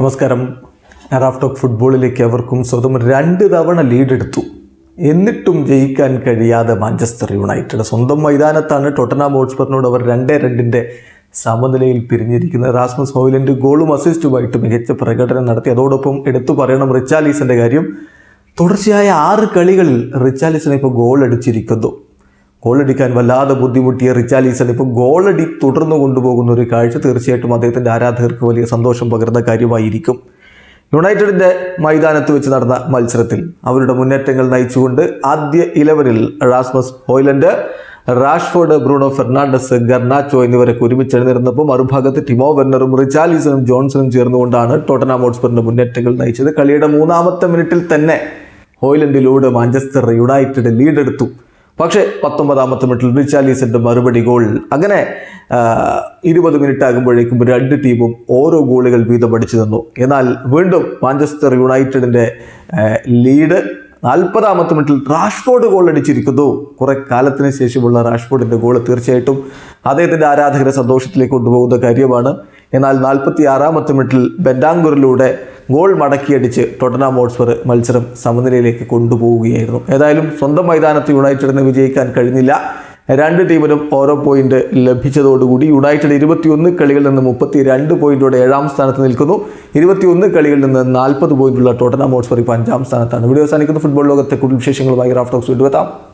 നമസ്കാരം. റാഫ്റ്റോക്ക് ഫുട്ബോളിലേക്ക് അവർക്കും സ്വന്തം രണ്ട് തവണ ലീഡെടുത്തു എന്നിട്ടും ജയിക്കാൻ കഴിയാതെ മാഞ്ചസ്റ്റർ യുണൈറ്റഡ്. സ്വന്തം മൈതാനത്താണ് ടൊട്ടനാം ഹോട്ട്സ്പറിനോട് അവർ രണ്ടേ രണ്ടിന്റെ സമനിലയിൽ പിരിഞ്ഞിരിക്കുന്നത്. റാസ്മസ് ഹോയിലൻഡ് ഗോളും അസിസ്റ്റുമായിട്ട് മികച്ച പ്രകടനം നടത്തി. അതോടൊപ്പം എടുത്തു പറയണം റിച്ചാലീസിന്റെ കാര്യം. തുടർച്ചയായ ആറ് കളികളിൽ റിച്ചാലിസിനെ ഇപ്പോൾ ഗോൾ അടിച്ചിരിക്കുന്നു. ഗോളടിക്കാൻ വല്ലാതെ ബുദ്ധിമുട്ടിയ റിച്ചാലീസൺ ഇപ്പോൾ ഗോളടി തുടർന്നു കൊണ്ടുപോകുന്ന ഒരു കാഴ്ച തീർച്ചയായിട്ടും അദ്ദേഹത്തിന്റെ ആരാധകർക്ക് വലിയ സന്തോഷം പകരുന്ന കാര്യമായിരിക്കും. യുണൈറ്റഡിന്റെ മൈതാനത്ത് വെച്ച് നടന്ന മത്സരത്തിൽ അവരുടെ മുന്നേറ്റങ്ങൾ നയിച്ചുകൊണ്ട് ആദ്യ ഇലവനിൽ Rasmus Hojlund Rashford Bruno Fernandes Garnacho എന്നിവരൊക്കെ ഒരുമിച്ച് എഴുന്നിരുന്നപ്പോൾ മറുഭാഗത്ത് ടിമോ വെർണറും റിച്ചാലിസണും ജോൺസണും ചേർന്നുകൊണ്ടാണ് ടോട്ടനാം ഹോട്ട്സ്പറിന്റെ മുന്നേറ്റങ്ങൾ നയിച്ചത്. കളിയുടെ മൂന്നാമത്തെ മിനിറ്റിൽ തന്നെ ഹോയ്ലൻഡിലൂടെ മാഞ്ചസ്റ്റർ യുണൈറ്റഡ് ലീഡ് എടുത്തു പക്ഷേ പത്തൊമ്പതാമത്തെ മിനിറ്റിൽ റിച്ചാലീസിന്റെ മറുപടി ഗോൾ. അങ്ങനെ ഇരുപത് മിനിറ്റ് ആകുമ്പോഴേക്കും രണ്ട് ടീമും ഓരോ ഗോളുകൾ വീതം അടിച്ചു നിന്നു. എന്നാൽ വീണ്ടും മാഞ്ചസ്റ്റർ യുണൈറ്റഡിന്റെ ആ, ലീഡ് നാൽപ്പതാമത്തെ മിനിറ്റിൽ റാഷ്ഫോർഡ് ഗോൾ അടിച്ചിരിക്കുന്നു. കുറെ കാലത്തിന് ശേഷമുള്ള റാഷ്ഫോർഡിന്റെ ഗോൾ തീർച്ചയായിട്ടും അദ്ദേഹത്തിന്റെ ആരാധകരെ സന്തോഷത്തിലേക്ക് കൊണ്ടുപോകുന്ന കാര്യമാണ്. എന്നാൽ നാൽപ്പത്തി ആറാമത്തെ മിനിറ്റിൽ ബെൻഡാങ്കൂറിലൂടെ ഗോൾ മടക്കിയടിച്ച് ടൊട്ടനാം ഹോട്ട്സ്പർ മത്സരം സമനിലയിലേക്ക് കൊണ്ടുപോവുകയായിരുന്നു. ഏതായാലും സ്വന്തം മൈതാനത്ത് യുണൈറ്റഡിന് വിജയിക്കാൻ കഴിഞ്ഞില്ല. രണ്ട് ടീമിനും ഓരോ പോയിന്റ് ലഭിച്ചതോടുകൂടി യുണൈറ്റഡ് ഇരുപത്തിയൊന്ന് കളികളിൽ നിന്ന് മുപ്പത്തി രണ്ട് പോയിന്റോടെ ഏഴാം സ്ഥാനത്ത് നിൽക്കുന്നു. ഇരുപത്തിയൊന്ന് കളികളിൽ നിന്ന് നാൽപ്പത് പോയിന്റുള്ള ടോട്ടനാം ഹോട്ട്സ്പർ ഇപ്പോൾ അഞ്ചാം സ്ഥാനത്താണ്. വീഡിയോ അവസാനിക്കുന്ന. ഫുട്ബോൾ ലോകത്തെ കൂടുതൽ വിശേഷങ്ങളുമായി റാഫ്റ്റോക്സ് വീണ്ടും എത്താം.